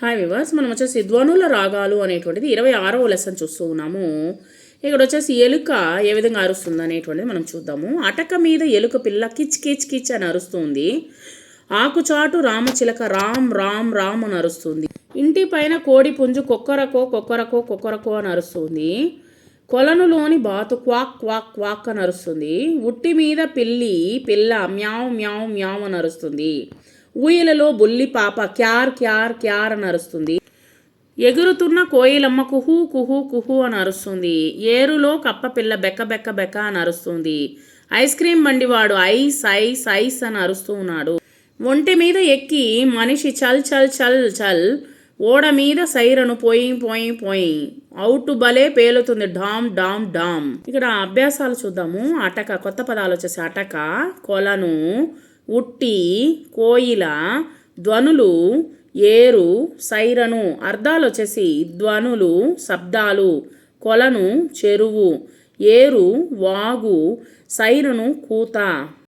Hi viewers మనం వచ్చేసి ధ్వనుల రాగాలు అనేటువంటిది ఇరవై ఆరవ లెసన్ చూస్తూ ఉన్నాము. ఇక్కడ వచ్చేసి ఎలుక ఏ విధంగా అరుస్తుంది అనేటువంటిది మనం చూద్దాము. అటక మీద ఎలుక పిల్ల కిచ్ కిచ్ కిచ్ అని అరుస్తుంది. ఆకుచాటు రామచిలక రామ్ రామ్ రామ్ అని అరుస్తుంది. ఇంటి పైన కోడి పుంజు కొక్కరకో కొక్కరకో కొక్కరకో అని అరుస్తుంది. కొలనులోని బాతు క్వాక్ క్వాక్ క్వాక్ అని అరుస్తుంది. ఉట్టి మీద పిల్లి పిల్ల మ్యావ్ మ్యావ్ మ్యావ్ అని అరుస్తుంది. ఊయలలో బుల్లి పాప క్యార్ క్యార్ క్యార్ అని అరుస్తుంది. ఎగురుతున్న కోయిలమ్మ కుహు కుహు కుహు అని అరుస్తుంది. ఏరులో కప్ప పిల్ల బెక్క బెక్క బెక్క అని అరుస్తుంది. ఐస్ క్రీమ్ బండివాడు ఐస్ ఐస్ ఐస్ అని అరుస్తూ ఉన్నాడు. ఒంటి మీద ఎక్కి మనిషి చల్ చల్ చల్ చల్ ఓడ మీద సైరను పోయి పోయి పోయి అవుట్ భలే పేలుతుంది. Dam dam dam. ఇక్కడ అభ్యాసాలు చూద్దాము. అటక కొత్త పదాలు వచ్చేసి అటక కొలను ఉట్టి కోయిల ధ్వనులు ఏరు సైరను అర్థాలు వచ్చేసి ధ్వనులు శబ్దాలు కొలను చెరువు ఏరు వాగు సైరను కూత.